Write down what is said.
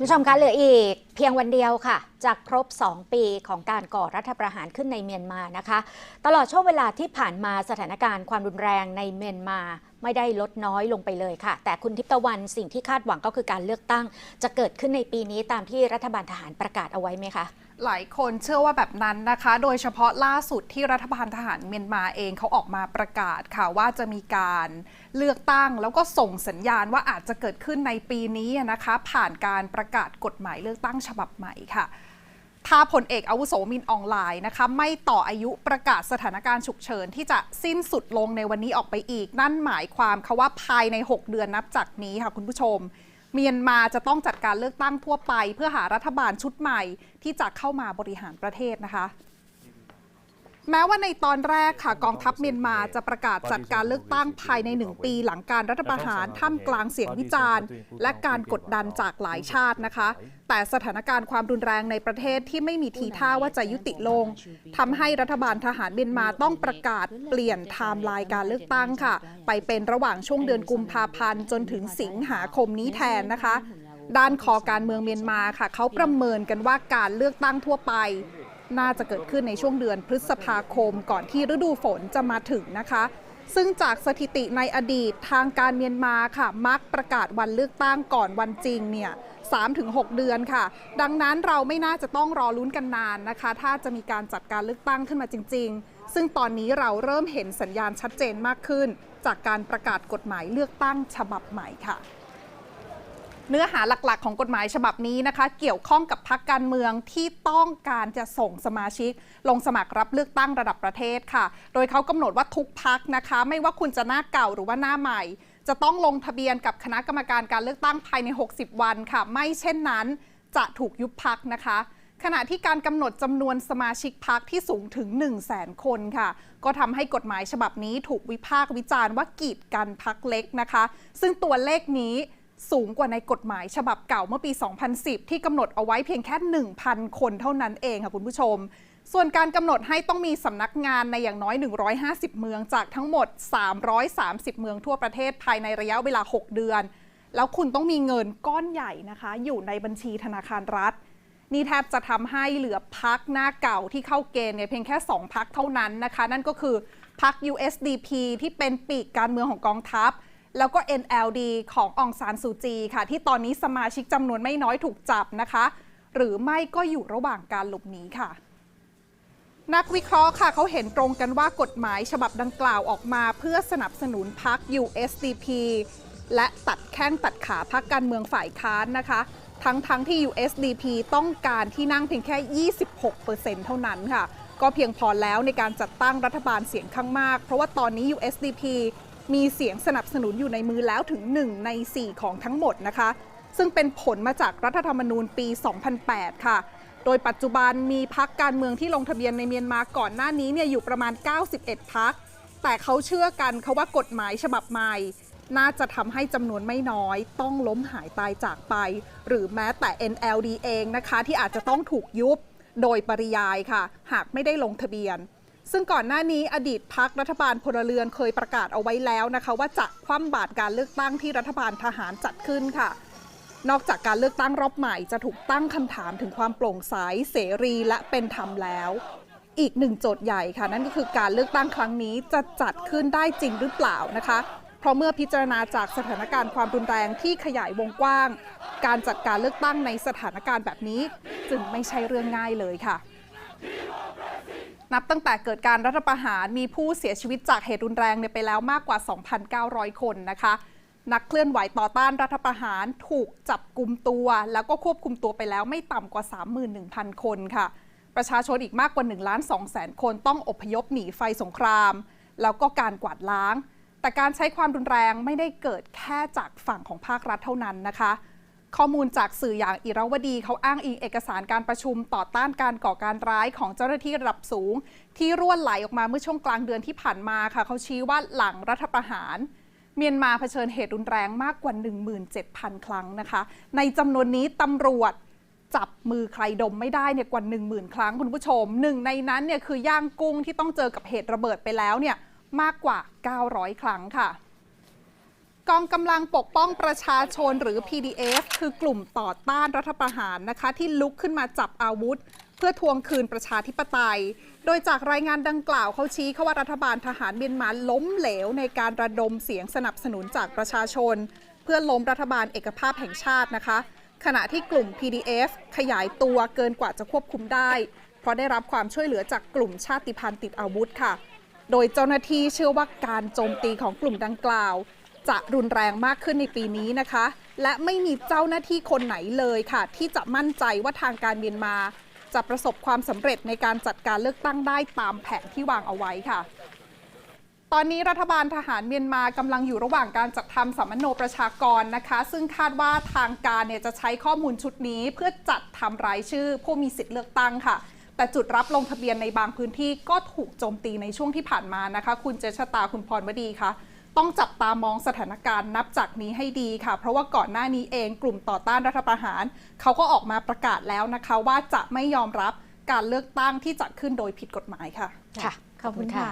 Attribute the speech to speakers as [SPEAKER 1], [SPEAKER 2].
[SPEAKER 1] ผู้ชมคะเหลืออีก พียงวันเดียวค่ะจะครบ 2 ปีของการก่อรัฐประหารขึ้นในเมียนมานะคะ ตลอดช่วงเวลาที่ผ่านมาสถานการณ์ความรุนแรงในเมียนมาไม่ได้ลดน้อยลงไปเลยค่ะ แต่คุณทิพย์ตะวันสิ่งที่คาดหวังก็คือการเลือกตั้ง จะเกิดขึ้นในปีนี้ตามที่รัฐบาลทหารประกาศเอาไว้ไหมคะ
[SPEAKER 2] หลายคนเชื่อว่าแบบนั้นนะคะ โดยเฉพาะล่าสุดที่รัฐบาลทหารเมียนมาเองเขาออกมาประกาศค่ะว่าจะมีการเลือกตั้ง แล้วก็ส่งสัญญาณว่าอาจจะเกิดขึ้นในปีนี้นะคะ ผ่านการประกาศกฎหมายเลือกตั้งฉบับใหม่ค่ะถ้าผลเอกอาวุโสมินออนไลน์นะคะ ไม่ต่ออายุประกาศสถานการณ์ฉุกเฉินที่จะสิ้นสุดลงในวันนี้ออกไปอีก นั่นหมายความค่ะว่าภายใน 6 เดือนนับจากนี้ค่ะคุณผู้ชม เมียนมาจะต้องจัดการเลือกตั้งทั่วไป เพื่อหารัฐบาลชุดใหม่ที่จะเข้ามาบริหารประเทศนะคะ แม้ว่าในตอนแรกค่ะกองทัพเมียนมาจะประกาศจัดการเลือกตั้งภายในหนึ่งปีหลังการรัฐประหารท่ามกลางเสียงวิจารณ์ และการกดดันจากหลายชาตินะคะ แต่สถานการณ์ความรุนแรงในประเทศที่ไม่มีทีท่าว่าจะยุติลงทำให้รัฐบาลทหารเมียนมาต้องประกาศเปลี่ยนไทม์ไลน์การเลือกตั้งค่ะ ไปเป็นระหว่างช่วงเดือนกุมภาพันธ์จนถึงสิงหาคมนี้แทนนะคะด้านคอการเมืองเมียนมาค่ะ เขาประเมินกันว่าการเลือกตั้งทั่วไป น่าจะเกิดขึ้นในช่วงเดือนพฤษภาคม ก่อนที่ฤดูฝนจะมาถึงนะคะ ซึ่งจากสถิติในอดีตทางการเมียนมาค่ะมักประกาศวันเลือกตั้งก่อนวันจริงเนี่ย3-6 เดือนค่ะ ดังนั้นเราไม่น่าจะต้องรอลุ้นกันนานนะคะ ถ้าจะมีการจัดการเลือกตั้งขึ้นมาจริง ๆ ซึ่งตอนนี้เราเริ่มเห็นสัญญาณชัดเจนมากขึ้น จากการประกาศกฎหมายเลือกตั้งฉบับใหม่ค่ะ เนื้อหาหลักๆ ของกฎหมายฉบับนี้นะคะ เกี่ยวข้องกับพรรคการเมืองที่ต้องการจะส่งสมาชิก ลงสมัครรับเลือกตั้งระดับประเทศค่ะ โดยเขากำหนดว่าทุกพักนะคะ ไม่ว่าคุณจะหน้าเก่าหรือว่าหน้าใหม่ จะต้องลงทะเบียนกับคณะกรรมการการเลือกตั้งภายใน 60 วันค่ะ ไม่เช่นนั้นจะถูกยุบพักนะคะ ขณะที่การกำหนดจำนวนสมาชิกพักที่สูงถึง 1 0 0 0 0แสนคนค่ะ ก็ทำให้กฎหมายฉบับนี้ถูกวิพากษ์วิจารณ์ว่ากีดกันพักเล็กนะคะ ซึ่งตัวเลขนี้ สูงกว่าในกฎหมายฉบับเก่าเมื่อปี 2010 ที่กำหนดเอาไว้เพียงแค่ 1,000 คนเท่านั้นเองค่ะคุณผู้ชม ส่วนการกำหนดให้ต้องมีสำนักงานในอย่างน้อย 150 เมืองจากทั้งหมด 330 เมืองทั่วประเทศภายในระยะเวลา 6 เดือน แล้วคุณต้องมีเงินก้อนใหญ่นะคะ อยู่ในบัญชีธนาคารรัฐ นี่แทบจะทำให้เหลือพักหน้าเก่าที่เข้าเกณฑ์เนี่ยเพียงแค่ 2 พักเท่านั้นนะคะ นั่นก็คือพัก USDP ที่เป็นปีกการเมืองของกองทัพ แล้วก็ NLD ขององซานซูจีค่ะ ที่ตอนนี้สมาชิกจำนวนไม่น้อยถูกจับนะคะ หรือไม่ก็อยู่ระหว่างการหลบหนีค่ะ นักวิเคราะห์ค่ะเขาเห็นตรงกันว่ากฎหมายฉบับดังกล่าวออกมา เพื่อสนับสนุนพรรค USDP และตัดแข้งตัดขาพรรคการเมืองฝ่ายค้านนะคะ ทั้งๆทที่ USDP ต้องการที่นั่งเพียงแค่ 26%เท่านั้นค่ะ ก็เพียงพอแล้วในการจัดตั้งรัฐบาลเสียงข้างมาก เพราะว่าตอนนี้ USDP มีเสียงสนับสนุนอยู่ในมือแล้วถึง 1 ใน 4 ของทั้งหมดนะคะ ซึ่งเป็นผลมาจากรัฐธรรมนูญปี 2008 ค่ะ โดยปัจจุบันมีพักการเมืองที่ลงทะเบียนในเมียนมาก่อนหน้านี้เนี่ยอยู่ประมาณ 91 พัก แต่เขาเชื่อกันเขาว่ากฎหมายฉบับใหม่ น่าจะทำให้จำนวนไม่น้อย ต้องล้มหายตายจากไป หรือแม้แต่ NLD เองนะคะที่อาจจะต้องถูกยุบโดยปริยายค่ะ หากไม่ได้ลงทะเบียน ซึ่งก่อนหน้านี้อดีตพักรัฐบาลพลเรือนเคยประกาศเอาไว้แล้วนะคะว่าจะคว่ำบาตรการเลือกตั้งที่รัฐบาลทหารจัดขึ้นค่ะ นอกจากการเลือกตั้งรอบใหม่จะถูกตั้งคำถามถึงความโปร่งใสเสรีและเป็นธรรมแล้ว อีกหนึ่งโจทย์ใหญ่ค่ะ นั่นก็คือการเลือกตั้งครั้งนี้จะจัดขึ้นได้จริงหรือเปล่านะคะ เพราะเมื่อพิจารณาจากสถานการณ์ความรุนแรงที่ขยายวงกว้าง การจัดการเลือกตั้งในสถานการณ์แบบนี้ จึงไม่ใช่เรื่องง่ายเลยค่ะ นับตั้งแต่เกิดการรัฐประหารมีผู้เสียชีวิตจากเหตุรุนแรงไปแล้วมากกว่า 2,900 คนนะคะนักเคลื่อนไหวต่อต้านรัฐประหารถูกจับกลุ่มตัว แล้วก็ควบคุมตัวไปแล้วไม่ต่ำกว่า 31,000 คนค่ะ ประชาชนอีกมากกว่า1ล้าน2แสนคนต้องอพยพหนีไฟสงคราม แล้วก็การกวาดล้าง แต่การใช้ความรุนแรงไม่ได้เกิดแค่จากฝั่งของภาครัฐเท่านั้นนะคะ ข้อมูลจากสื่ออย่างอิรวดีเขาอ้างอิงเอกสารการประชุมต่อต้านการก่อการร้ายของเจ้าหน้าที่ระดับสูง ที่ร่วนไหลออกมาเมื่อช่วงกลางเดือนที่ผ่านมาค่ะ เขาชี้ว่าหลังรัฐประหาร เมียนมาเผชิญเหตุรุนแรงมากกว่า 17,000 ครั้งนะคะ ในจำนวนนี้ตำรวจจับมือใครดมไม่ได้เนี่ยกว่า 10,000 ครั้งคุณผู้ชมหนึ่งในนั้นเนี่ยคือย่างกุ้งที่ต้องเจอกับเหตุระเบิดไปแล้วเนี่ยมากกว่า 900 ครั้งค่ะ กองกำลังปกป้องประชาชนหรือ PDF คือกลุ่มต่อต้านรัฐประหารนะคะ ที่ลุกขึ้นมาจับอาวุธ เพื่อทวงคืนประชาธิปไตย โดยจากรายงานดังกล่าวเขาชี้เขาว่ารัฐบาลทหารเมียนมาล้มเหลวในการระดมเสียงสนับสนุนจากประชาชน เพื่อล้มรัฐบาลเอกภาพแห่งชาตินะคะ ขณะที่กลุ่ม PDF ขยายตัวเกินกว่าจะควบคุมได้ เพราะได้รับความช่วยเหลือจากกลุ่มชาติพันธุ์ติดอาวุธค่ะ โดยเจ้าหน้าที่เชื่อว่าการโจมตีของกลุ่มดังกล่าว จะรุนแรงมากขึ้นในปีนี้นะคะ และไม่มีเจ้าหน้าที่คนไหนเลยค่ะ ที่จะมั่นใจว่าทางการเมียนมา จะประสบความสำเร็จในการจัดการเลือกตั้งได้ตามแผนที่วางเอาไว้ค่ะ ตอนนี้รัฐบาลทหารเมียนมากำลังอยู่ระหว่างการจัดทำสัมมโนประชากรนะคะ ซึ่งคาดว่าทางการเนี่ยจะใช้ข้อมูลชุดนี้ เพื่อจัดทำรายชื่อ ผู้มีสิทธิ์เลือกตั้งค่ะแต่จุดรับลงทะเบียนในบางพื้นที่ก็ถูกโจมตีในช่วงที่ผ่านมานะคะ คุณเจษตาคุณพรวดีคะ ต้องจับตามองสถานการณ์นับจากนี้ให้ดีค่ะ เพราะว่าก่อนหน้านี้เองกลุ่มต่อต้านรัฐประหาร เขาก็ออกมาประกาศแล้วนะคะ ว่าจะไม่ยอมรับการเลือกตั้งที่จะขึ้นโดยผิดกฎหมายค่ะ
[SPEAKER 1] ค่ะ
[SPEAKER 3] ขอบคุณค่ะ